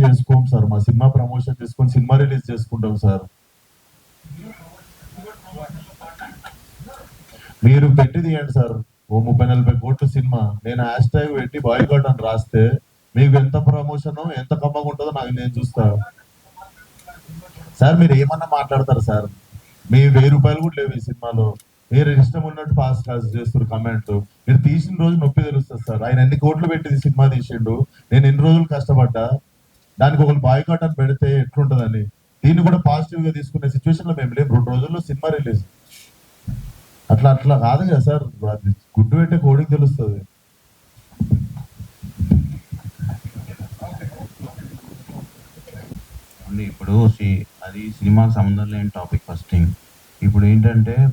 చేసుకోం సార్. మా cinema promotion చేసుకొని సినిమా రిలీజ్ చేసుకుంటాం సార్. మీరు పెట్టి తీయండి సార్. ఓ ముప్పై నలభై కోట్ల సినిమా. నేను హ్యాష్ ట్యాగ్ పెట్టి బాయ్కాట్ అని రాస్తే మీకు ఎంత ప్రమోషన్ ఎంత కమ్మగా ఉంటుందో నాకు నేను చూస్తా. సార్ మీరు ఏమన్నా మాట్లాడతారు సార్? మీ వెయ్యి రూపాయలు కూడా లేవు ఈ సినిమాలో. మీరు ఇష్టం ఉన్నట్టు ఫాస్ట్ కాస్ట్ చేస్తారు కమెంట్ మీరు తీసిన రోజు నొప్పి తెలుస్తుంది సార్. ఆయన ఎన్ని కోట్లు పెట్టి సినిమా తీసిండు? నేను ఎన్ని రోజులు కష్టపడ్డా? దానికి ఒకరు బాయ్కాట్ అని పెడితే ఎట్లుంటదని దీన్ని కూడా పాజిటివ్గా తీసుకునే సిచ్యువేషన్లో మేము లేము. రెండు రోజుల్లో సినిమా రిలీజ్ అట్లా అట్లా కాదు కదా సార్. అది గుడ్డు పెట్టే కోడికి తెలుస్తుంది. అండి ఇప్పుడు సి- అది సినిమాకి సంబంధం లేని టాపిక్ ఫస్ట్ థింగ్ ఇప్పుడు ఏంటంటే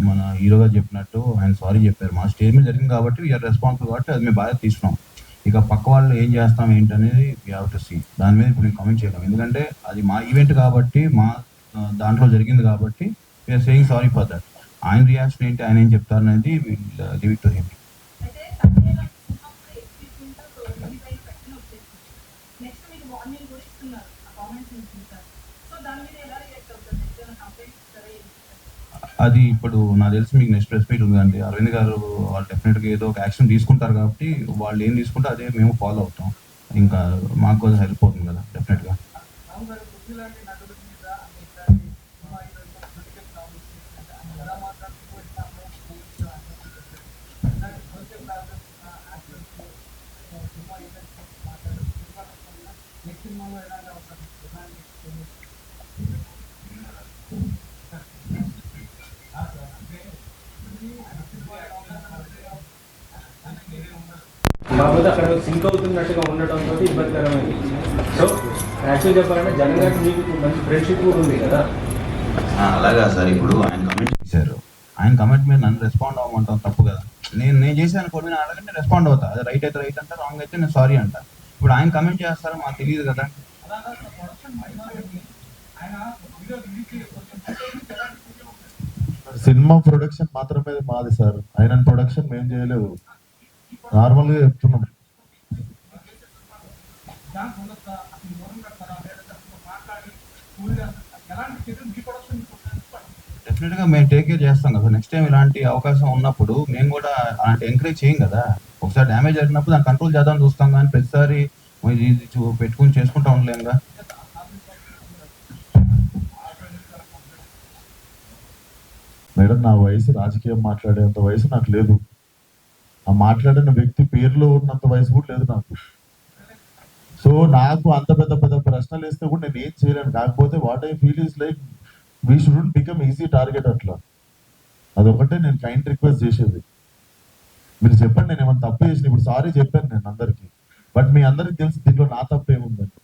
మన హీరోగా చెప్పినట్టు ఆయన సారీ చెప్పారు. మా స్టేజ్ మీద జరిగింది కాబట్టి వీఆర్ రెస్పాన్సిబుల్ కాబట్టి అది మేము బాగా తీసుకున్నాం. ఇక పక్క వాళ్ళు ఏం చేస్తాం ఏంటనేది వీ హ్యావ్ టు సీ దాని మీద ఇప్పుడు నేను కామెంట్ చేయలేం ఎందుకంటే అది మా ఈవెంట్ కాబట్టి మా దాంట్లో జరిగింది కాబట్టి we are saying sorry for that ఆయన రియాక్షన్ ఏంటి ఆయన ఏం చెప్తారు అనేది లివ్ టు uh, హిమ్ అయితే అదే నాకు ఉన్నప్పుడు ఎక్కించుకుంటూ రిలీజ్ అయ్యి పెట్టిన వచ్చేసింది నెక్స్ట్ మీకు వార్నింగ్ కూడా ఇస్తున్నారు ఆ కామెంట్స్ నుంచి చూసారు సో దాని మీద ఎలా రియాక్ట్ అవుతారు నెక్స్ట్ ఏమైనా కంప్లైంట్ ఇస్తారా ఏం చేస్తారు? అది ఇప్పుడు నాకు తెలిసి మీకు నెక్స్ట్ ప్రెస్ మీట్ ఉందండి. అరవింద్ గారు వాళ్ళు డెఫినెట్గా ఏదో ఒక యాక్షన్ తీసుకుంటారు కాబట్టి వాళ్ళు ఏం తీసుకుంటే అదే మేము ఫాలో అవుతాం. ఇంకా మాకు హెల్ప్ అవుతుంది కదా డెఫినెట్గా కాకపోతే అక్కడ సింక్ అవుతున్నట్టుగా ఉండటంతో ఇబ్బందికరమైంది. సో యాక్చువల్ చెప్పాలంటే జగన్ గారికి మీకు మంచి ఫ్రెండ్షిప్ కూడా ఉంది కదా. అలాగా సార్. ఇప్పుడు ఆయన కమెంట్ చేశారు. ఆయన కమెంట్ మీద నన్ను రెస్పాండ్ అవ్వమంటాం తప్పు కదా. నేను నేను చేశాను కొన్ని నేను అడగంటే రెస్పాండ్ అవుతా. అది రైట్ అయితే రైట్ అంటే రాంగ్ అయితే నేను సారీ అంట. ఇప్పుడు ఆయన కమెంట్ చేస్తారో మాకు తెలియదు కదా. సినిమా ప్రొడక్షన్ మాత్రమే మాది సార్. ఆయన ప్రొడక్షన్ మేము చేయలేదు నార్మల్గా చెప్తున్నాం డెఫినెట్గా మేము టేక్ కేర్ చేస్తాం కదా. నెక్స్ట్ టైం ఇలాంటి అవకాశం ఉన్నప్పుడు మేము కూడా అలాంటి ఎంకరేజ్ చేయం కదా. ఒకసారి డ్యామేజ్ జరిగినప్పుడు దాన్ని కంట్రోల్ చేద్దాం చూస్తాం కానీ ప్రతిసారి పెట్టుకుని చేసుకుంటా ఉండలేంగా మేడం నా వయసు రాజకీయం మాట్లాడేంత వయసు నాకు లేదు. ఆ మాట్లాడిన వ్యక్తి పేరులో ఉన్నంత వయసు కూడా లేదు నాకు. సో నాకు అంత పెద్ద పెద్ద ప్రశ్నలు వేస్తే కూడా నేను ఏం చేయలేను. కాకపోతే what I feel is like we should become easy target అట్లా. అదొకటే నేను కైండ్ రిక్వెస్ట్ చేసేది. మీరు చెప్పండి నేను ఏమైనా తప్పు చేసిన ఇప్పుడు సారీ చెప్పాను నేను అందరికి. బట్ మీ అందరికి తెలిసి దీంట్లో నా తప్పు ఏముందని.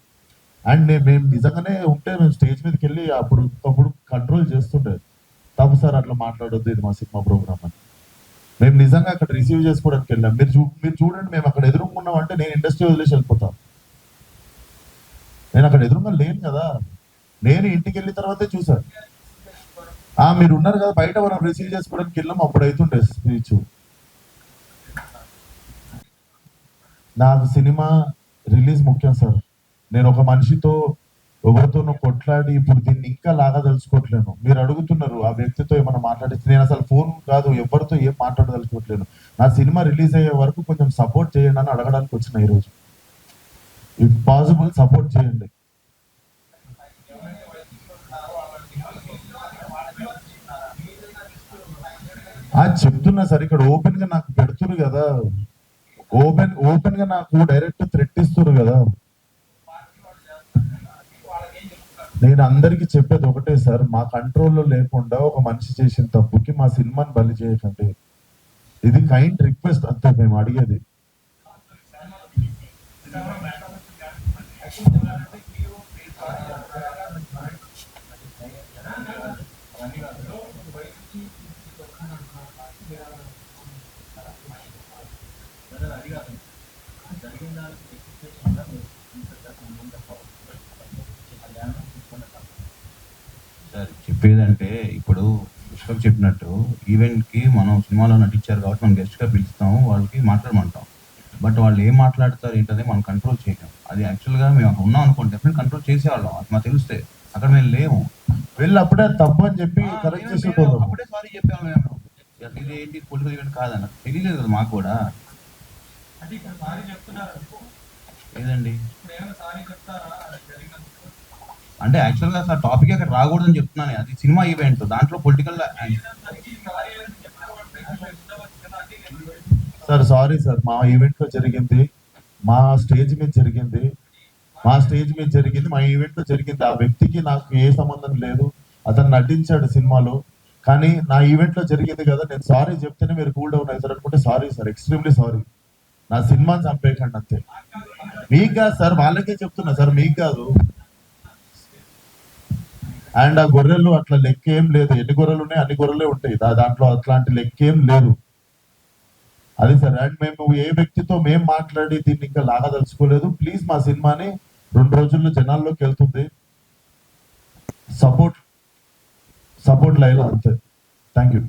అండ్ నేను మేము నిజంగానే ఉంటే మేము స్టేజ్ మీదకి వెళ్ళి అప్పుడు అప్పుడు కంట్రోల్ చేస్తుండే. తప్పు సార్ అట్లా మాట్లాడొద్దు ఇది మా సినిమా ప్రోగ్రామ్ అని. మేము నిజంగా అక్కడ రిసీవ్ చేసుకోవడానికి వెళ్ళాం. మీరు చూ మీరు చూడండి మేము అక్కడ ఎదురుకున్నాం అంటే నేను ఇండస్ట్రీ వదిలేసి వెళ్ళిపోతాను నేను అక్కడ ఎదురుగా లేను కదా. నేను ఇంటికి వెళ్ళిన తర్వాతే చూసాను ఆ మీరు ఉన్నారు కదా బయట మనం రిసీవ్ చేసుకోవడానికి వెళ్ళాం అప్పుడు అవుతుండే స్పీచ్. నాకు సినిమా రిలీజ్ ముఖ్యం సార్. నేను ఒక మనిషితో ఎవరితోనూ కొట్లాడి ఇప్పుడు దీన్ని ఇంకా లాగా తెలుసుకోవట్లేను. మీరు అడుగుతున్నారు ఆ వ్యక్తితో ఏమైనా మాట్లాడితే నేను అసలు ఫోన్ కాదు ఎవరితో ఏం మాట్లాడదలుచుకోవట్లేను. నా సినిమా రిలీజ్ అయ్యే వరకు కొంచెం సపోర్ట్ చేయండి అని అడగడానికి వచ్చిన ఈరోజు. ఇఫ్ పాసిబుల్ సపోర్ట్ చేయండి. చెప్తున్నా సార్ ఇక్కడ ఓపెన్గా నాకు పెడుతురు కదా. ఓపెన్ ఓపెన్గా నాకు డైరెక్ట్ థ్రెట్ ఇస్తురు కదా. నేను అందరికి చెప్పేది ఒకటే సార్. మా కంట్రోల్లో లేకుండా ఒక మనిషి చేసిన తప్పుకి మా సినిమాని బలి చేయకండి. ఇది కైండ్ రిక్వెస్ట్. అంతే మేము అడిగేది. సార్ చెప్పేదంటే ఇప్పుడు పుష్పక్ చెప్పినట్టు ఈవెంట్కి మనం సినిమాలో నటించారు కాబట్టి మనం గెస్ట్గా పిలుస్తాము వాళ్ళకి మాట్లాడమంటాం. బట్ వాళ్ళు ఏం మాట్లాడతారు ఏంటనే మనం కంట్రోల్ చేయలేం. అది యాక్చువల్గా మేము అక్కడ ఉన్నాం అనుకోండి డెఫినెట్ కంట్రోల్ చేసేవాళ్ళం. అది మాకు తెలిస్తే. అక్కడ మేము లేము. వెళ్ళి అప్పుడే తప్పు అని చెప్పి కరెక్ట్ చేసేటోళ్ళం అప్పుడే సారీ చెప్పాము మేము. ఇది ఏంటి పొలిటికల్ ఈవెంట్ కాదన్న. తెలియలేదు కదా మాకు కూడా. లేదండి అంటే యాక్చువల్గా అసలు టాపిక్ అక్కడ రాకూడదని చెప్తున్నాను. అది సినిమా ఈవెంట్ దాంట్లో పొలిటికల్ సార్ సారీ సార్ మా ఈవెంట్లో జరిగింది మా స్టేజ్ మీద జరిగింది మా స్టేజ్ మీద జరిగింది మా ఈవెంట్లో జరిగింది. ఆ వ్యక్తికి నాకు ఏ సంబంధం లేదు. అతను నటించాడు సినిమాలో కానీ నా ఈవెంట్లో జరిగింది కదా నేను సారీ చెప్తేనే మీరు కూల్ డౌన్ అవుతారు అనుకుంటే సారీ సార్ ఎక్స్ట్రీమ్లీ సారీ నా సినిమాని చంపేయకండి అంతే. మీకు కాదు సార్ వాళ్ళకే చెప్తున్నా సార్ మీకు కాదు. అండ్ ఆ గొర్రెలు అట్లా లెక్క ఏం లేదు. ఎన్ని గొర్రెలు ఉన్నాయి? అన్ని గొర్రెలే ఉంటాయి. దా- దాంట్లో అట్లాంటి లెక్కేం లేదు. అది సార్ అండ్ మేము ఏ వ్యక్తితో మేము మాట్లాడి దీన్ని ఇంకా లాగదలుచుకోలేదు. ప్లీజ్ మా సినిమాని రెండు రోజుల్లో జనాల్లోకి వెళ్తుంది. సపోర్ట్ సపోర్ట్ లైవ్ అంతే. Thank you